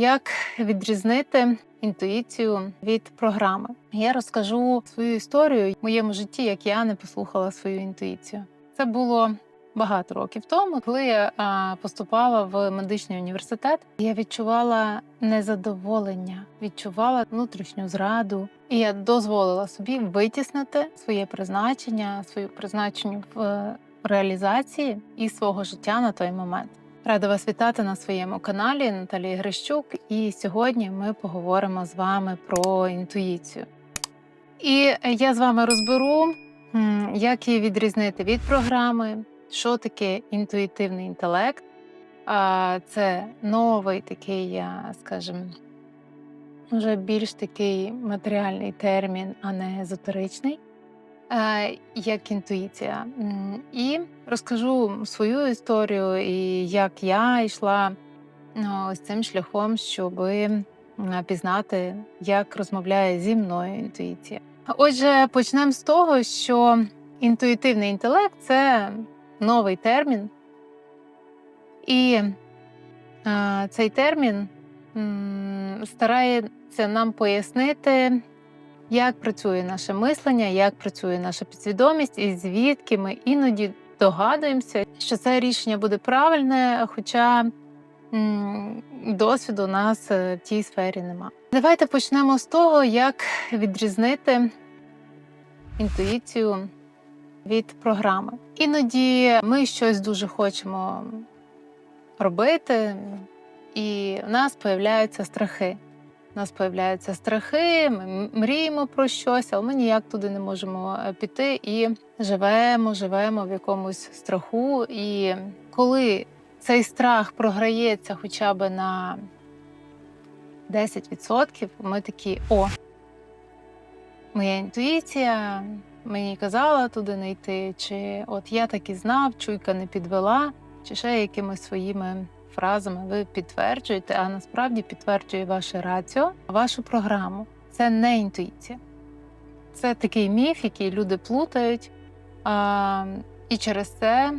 Як відрізнити інтуїцію від програми? Я розкажу свою історію в моєму житті, як я не послухала свою інтуїцію. Це було багато років тому, коли я поступала в медичний університет. Я відчувала незадоволення, відчувала внутрішню зраду, і я дозволила собі витіснити своє призначення, свою призначення в е, реалізації і свого життя на той момент. Рада вас вітати на своєму каналі Наталія Грищук. І сьогодні ми поговоримо з вами про інтуїцію. І я з вами розберу, як її відрізнити від програми, що таке інтуїтивний інтелект. Це новий такий, скажімо, вже більш такий матеріальний термін, а не езотеричний, як інтуїція. І розкажу свою історію і як я йшла ну, ось цим шляхом, щоб пізнати, як розмовляє зі мною інтуїція. Отже, почнемо з того, що інтуїтивний інтелект це новий термін, і е, цей термін старається нам пояснити, як працює наше мислення, як працює наша підсвідомість, і звідки ми іноді догадуємося, що це рішення буде правильне, хоча досвіду у нас е, в тій сфері нема. Давайте почнемо з того, як відрізнити інтуїцію від програми. Іноді ми щось дуже хочемо робити, і в нас появляються страхи. У нас появляються страхи, ми мріємо про щось, але ми ніяк туди не можемо е, піти і живемо, живемо в якомусь страху. І коли цей страх програється хоча б на 10%, ми такі о, моя інтуїція мені казала туди не йти, чи от я так і знав, чуйка не підвела, чи ще якимись своїми фразами ви підтверджуєте, а насправді підтверджує ваше раціо, вашу програму. Це не інтуїція. Це такий міф, який люди плутають, а, і через це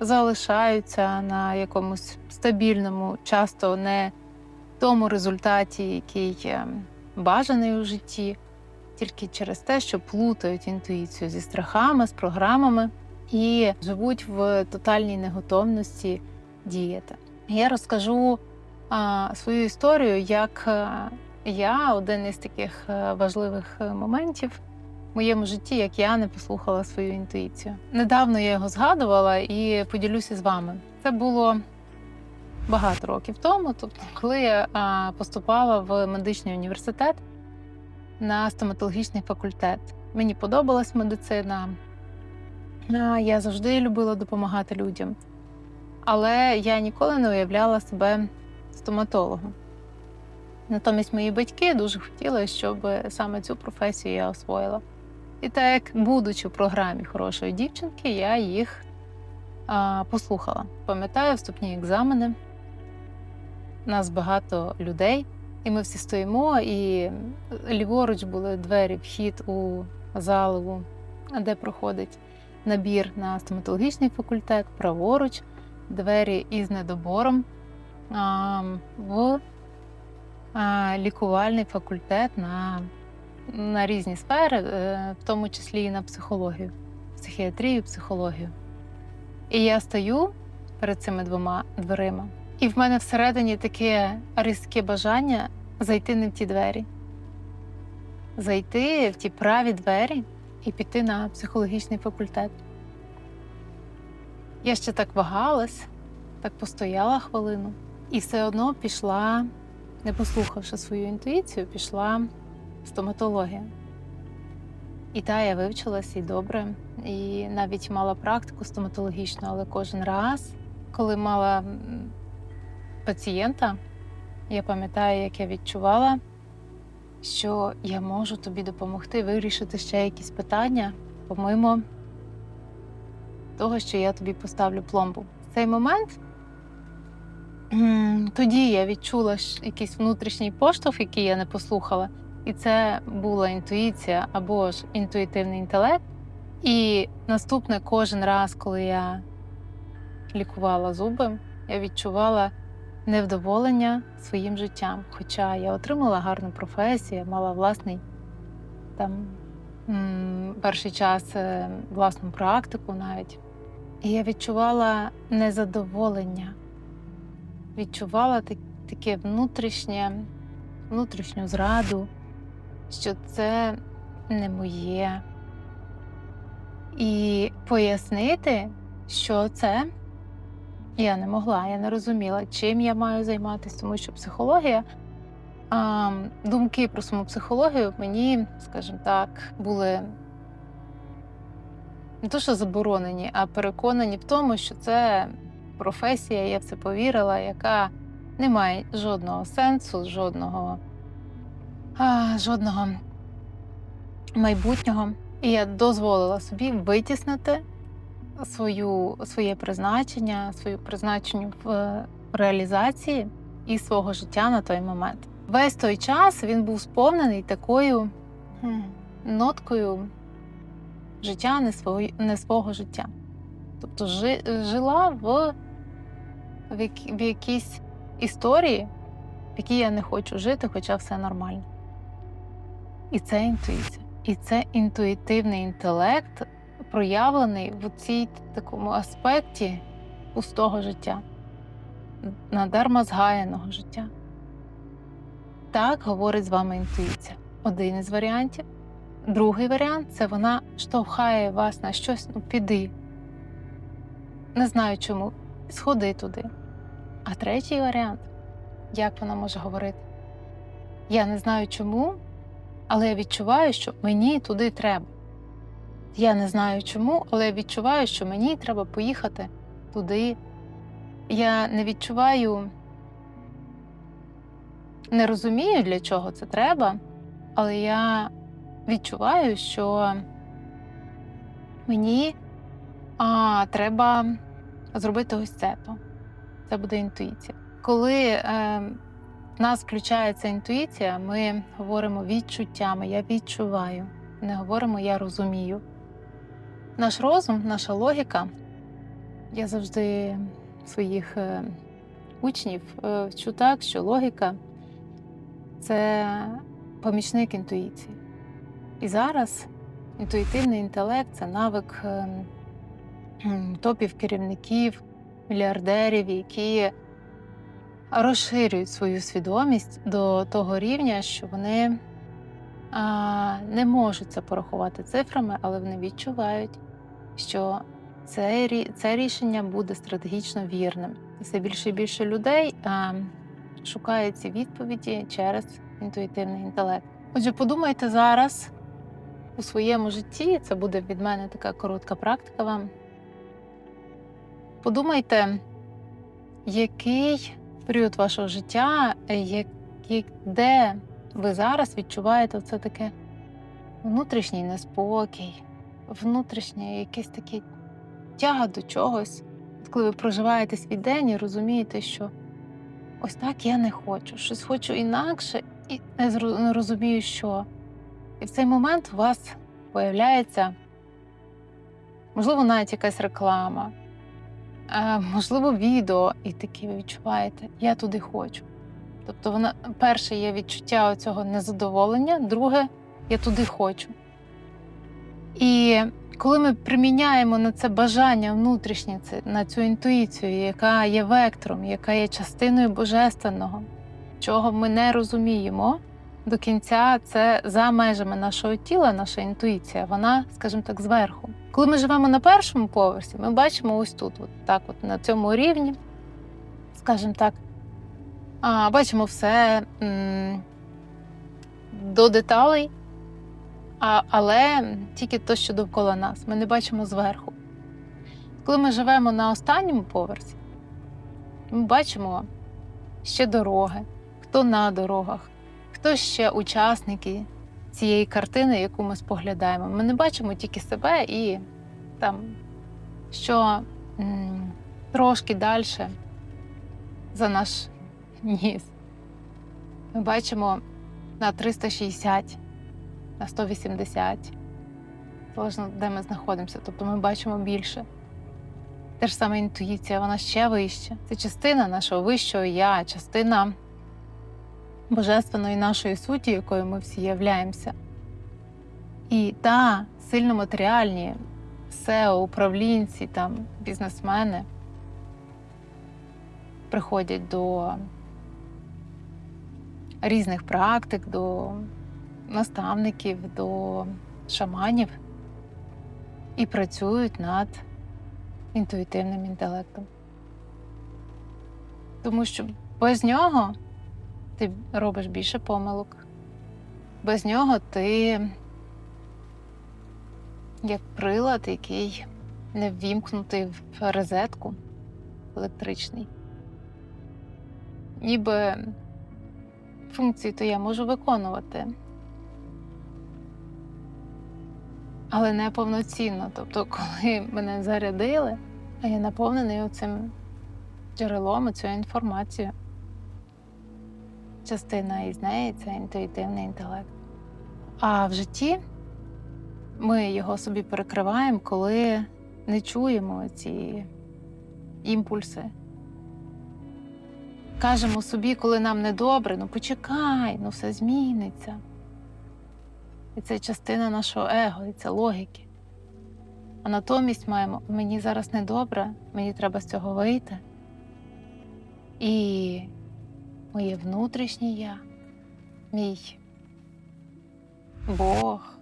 залишаються на якомусь стабільному, часто не тому результаті, який е, бажаний у житті, тільки через те, що плутають інтуїцію зі страхами, з програмами і живуть в тотальній неготовності діяти. Я розкажу а, свою історію, як е, я один із таких е, важливих е, моментів в моєму житті, як я не послухала свою інтуїцію. Недавно я його згадувала і поділюся з вами. Це було багато років тому, тобто, коли я поступала в медичний університет на стоматологічний факультет. Мені подобалась медицина. а, Я завжди любила допомагати людям. Але я ніколи не уявляла себе стоматологом. Натомість мої батьки дуже хотіли, щоб саме цю професію я освоїла. І так, будучи в програмі хорошої дівчинки, я їх а, послухала. Пам'ятаю вступні екзамени. Нас багато людей, і ми всі стоїмо, і ліворуч були двері, вхід у залу, де проходить набір на стоматологічний факультет, праворуч двері із недобором в лікувальний факультет на, на різні сфери, е, в тому числі і на психологію, психіатрію, психологію. І я стою перед цими двома дверима, і в мене всередині таке різке бажання зайти не в ті двері, зайти в ті праві двері і піти на психологічний факультет. Я ще так вагалась, так постояла хвилину, і все одно пішла, не послухавши свою інтуїцію, пішла стоматологія. І та я вивчилась і добре, і навіть мала практику стоматологічну, але кожен раз, коли мала пацієнта, я пам'ятаю, як я відчувала, що я можу тобі допомогти вирішити ще якісь питання, помимо того, що я тобі поставлю пломбу. В цей момент тоді я відчула якийсь внутрішній поштовх, який я не послухала. І це була інтуїція або ж інтуїтивний інтелект. І наступне кожен раз, коли я лікувала зуби, я відчувала невдоволення своїм життям. Хоча я отримала гарну професію, мала власний там перший час е, власну практику навіть. І я відчувала незадоволення, відчувала так, таке внутрішнє, внутрішню зраду, що це не моє. І пояснити, що це я не могла, я не розуміла, чим я маю займатися, тому що психологія, а, думки про саму психологію мені, скажімо так, були не то, що заборонені, а переконані в тому, що це професія, я в це повірила, яка не має жодного сенсу, жодного, а, жодного майбутнього. І я дозволила собі витіснити свою, своє призначення, свою призначення в е, реалізації і свого життя на той момент. Весь той час він був сповнений такою ноткою життя не, свої, не свого життя. Тобто жи, жила в, в, в якійсь історії, в якій я не хочу жити, хоча все нормально. І це інтуїція. І це інтуїтивний інтелект, проявлений в цій такому аспекті пустого життя, надарма згаяного життя. Так говорить з вами інтуїція. Один із варіантів. Другий варіант це вона штовхає вас на щось, ну піди. Не знаю чому, сходи туди. А третій варіант, як вона може говорити? Я не знаю чому, але я відчуваю, що мені туди треба. Я не знаю чому, але я відчуваю, що мені треба поїхати туди. Я не відчуваю, не розумію, для чого це треба, але я відчуваю, що мені а, треба зробити ось це. Це буде інтуїція. Коли е, в нас включається інтуїція, ми говоримо відчуттями, я відчуваю, не говоримо я розумію. Наш розум, наша логіка, я завжди своїх е, учнів е, вчу так, що логіка це помічник інтуїції. І зараз інтуїтивний інтелект це навик е, топів керівників, мільярдерів, які розширюють свою свідомість до того рівня, що вони не можуть це порахувати цифрами, але вони відчувають, що це, рішення буде стратегічно вірним. І все більше і більше людей а, шукає ці відповіді через інтуїтивний інтелект. Отже, подумайте зараз у своєму житті, це буде від мене така коротка практика вам. Подумайте, який період вашого життя, де ви зараз відчуваєте це таке внутрішній неспокій, внутрішнє якесь таке тяга до чогось. От Коли ви проживаєте свій день і розумієте, що ось так я не хочу, щось хочу інакше, і не розумію, що. І в цей момент у вас появляється, можливо, навіть якась реклама, можливо, відео, і такі ви відчуваєте, я туди хочу. Тобто, вона перше є відчуття цього незадоволення, друге я туди хочу. І коли ми приміняємо на це бажання внутрішнє, на цю інтуїцію, яка є вектором, яка є частиною божественного, чого ми не розуміємо до кінця, це за межами нашого тіла, наша інтуїція, вона, скажімо так, зверху. Коли ми живемо на першому поверсі, ми бачимо ось тут, от так, от на цьому рівні, скажімо так, а, бачимо все м, до деталей, а, але тільки те, що довкола нас. Ми не бачимо зверху. Коли ми живемо на останньому поверсі, ми бачимо ще дороги, хто на дорогах, хто ще учасники цієї картини, яку ми споглядаємо. Ми не бачимо тільки себе і там, що м, трошки далі за наш ніс. Ми бачимо на 360, на 180, залежно де ми знаходимося. Тобто ми бачимо більше. Те ж саме інтуїція, вона ще вища. Це частина нашого вищого я, частина божественної нашої суті, якою ми всі являємося. І та сильно матеріальні SEO, управлінці, там, бізнесмени приходять до різних практик, до наставників, до шаманів і працюють над інтуїтивним інтелектом. Тому що без нього ти робиш більше помилок. Без нього ти як прилад, який не ввімкнутий в розетку електричний. Ніби функції то я можу виконувати, але не повноцінно. Тобто, коли мене зарядили, а я наповнений оцим джерелом, цією інформацією. Частина із неї це інтуїтивний інтелект. А в житті ми його собі перекриваємо, коли не чуємо ці імпульси. Кажемо собі, коли нам недобре, ну почекай, ну все зміниться. І це частина нашого его, і це логіки. А натомість маємо, мені зараз недобре, мені треба з цього вийти. І моє внутрішнє я, мій Бог,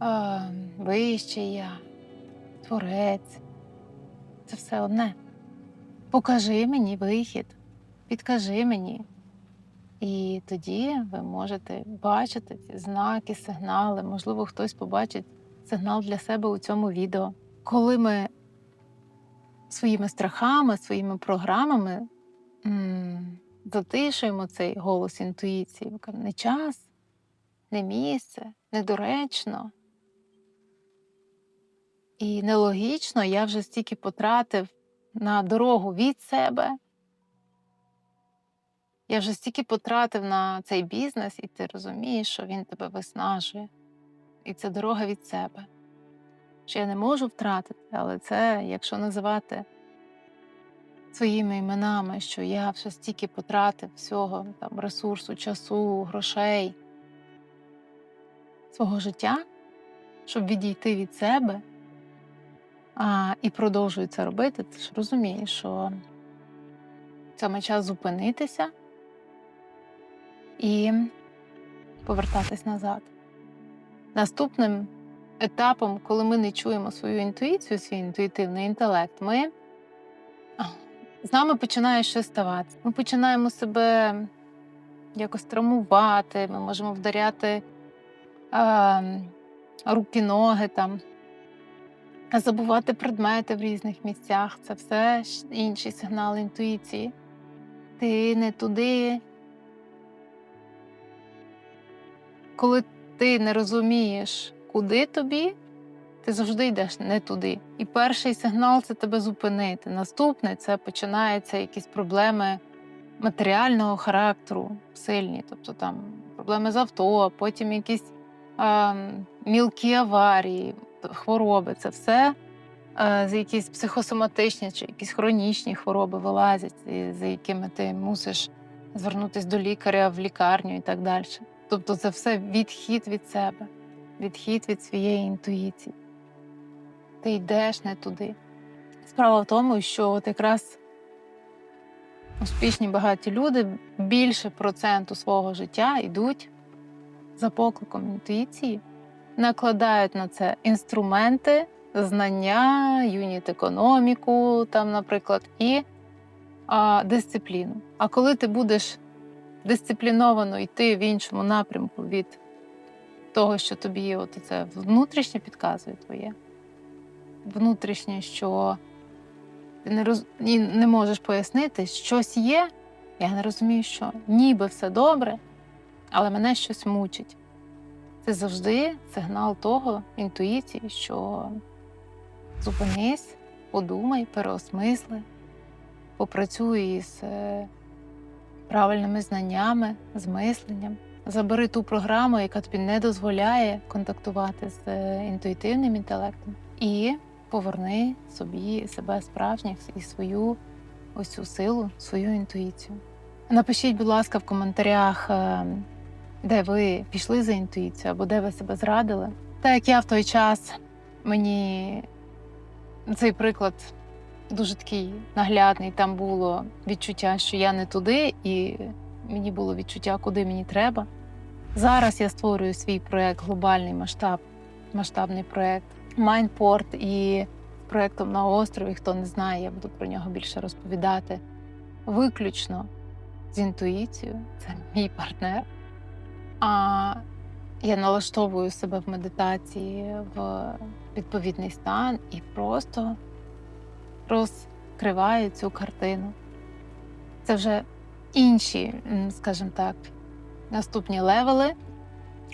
а, вище я, Творець. Це все одне. Покажи мені вихід, підкажи мені. І тоді ви можете бачити ці знаки, сигнали. Можливо, хтось побачить сигнал для себе у цьому відео. Коли ми своїми страхами, своїми програмами затишуємо цей голос інтуїції, не час, не місце, недоречно. І нелогічно я вже стільки потратив на дорогу від себе. Я вже стільки потратив на цей бізнес, і ти розумієш, що він тебе виснажує. І це дорога від себе. Що я не можу втратити, але це, якщо називати своїми іменами, що я вже стільки потратив всього там, ресурсу, часу, грошей, свого життя, щоб відійти від себе а, і продовжую це робити, ти ж розумієш, що саме час зупинитися і повертатись назад. Наступним етапом, коли ми не чуємо свою інтуїцію, свій інтуїтивний інтелект, ми з нами починає щось ставати. Ми починаємо себе якось травмувати, ми можемо вдаряти а, руки, ноги там, забувати предмети в різних місцях. Це все інший сигнал інтуїції. Ти не туди. Коли ти не розумієш, куди тобі, ти завжди йдеш не туди. І перший сигнал це тебе зупинити. Наступний це починаються якісь проблеми матеріального характеру сильні, тобто там проблеми з авто, потім якісь а, мілкі аварії, хвороби. Це все з якісь психосоматичні чи якісь хронічні хвороби вилазять, за якими ти мусиш звернутися до лікаря в лікарню і так далі. Тобто це все відхід від себе, відхід від своєї інтуїції. Ти йдеш не туди. Справа в тому, що от якраз успішні багаті люди більше проценту свого життя йдуть за покликом інтуїції, накладають на це інструменти, знання, юніт-економіку, там, наприклад, і а, дисципліну. А коли ти будеш дисципліновано йти в іншому напрямку від того, що тобі от це внутрішнє підказує твоє, внутрішнє, що ти не роз... не можеш пояснити, щось є, я не розумію, що ніби все добре, але мене щось мучить. Це завжди сигнал того, інтуїції, що зупинись, подумай, переосмисли, попрацюй із е, правильними знаннями, з мисленням. Забери ту програму, яка тобі не дозволяє контактувати з е, інтуїтивним інтелектом, і поверни собі себе справжніх і свою ось цю силу, свою інтуїцію. Напишіть, будь ласка, в коментарях, е, де ви пішли за інтуїцією або де ви себе зрадили. Так як я в той час мені цей приклад дуже такий наглядний. Там було відчуття, що я не туди, і мені було відчуття, куди мені треба. Зараз я створюю свій проект, глобальний масштаб, масштабний проект Майнпорт і проектом на острові. Хто не знає, я буду про нього більше розповідати. Виключно з інтуїцією, це мій партнер. А я налаштовую себе в медитації в відповідний стан і просто розкриваю цю картину. Це вже інші, скажімо так, наступні левели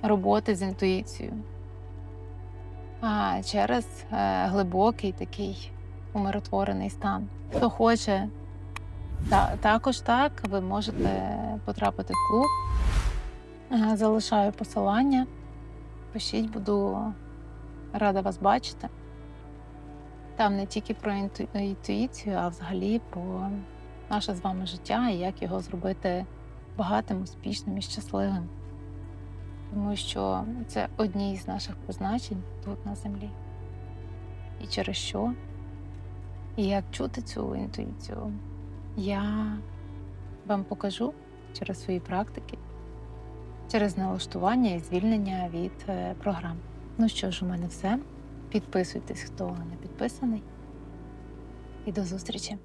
роботи з інтуїцією. Через е, глибокий такий умиротворений стан. Хто хоче, та, також так, ви можете потрапити в клуб. Е, Залишаю посилання. Пишіть, буду рада вас бачити. Там не тільки про інтуїцію, а взагалі про наше з вами життя і як його зробити багатим, успішним і щасливим. Тому що це одні з наших позначень тут на землі. І через що, і як чути цю інтуїцію, я вам покажу через свої практики, через налаштування і звільнення від е, програм. Ну що ж, у мене все. Підписуйтесь, хто не підписаний. І до зустрічі!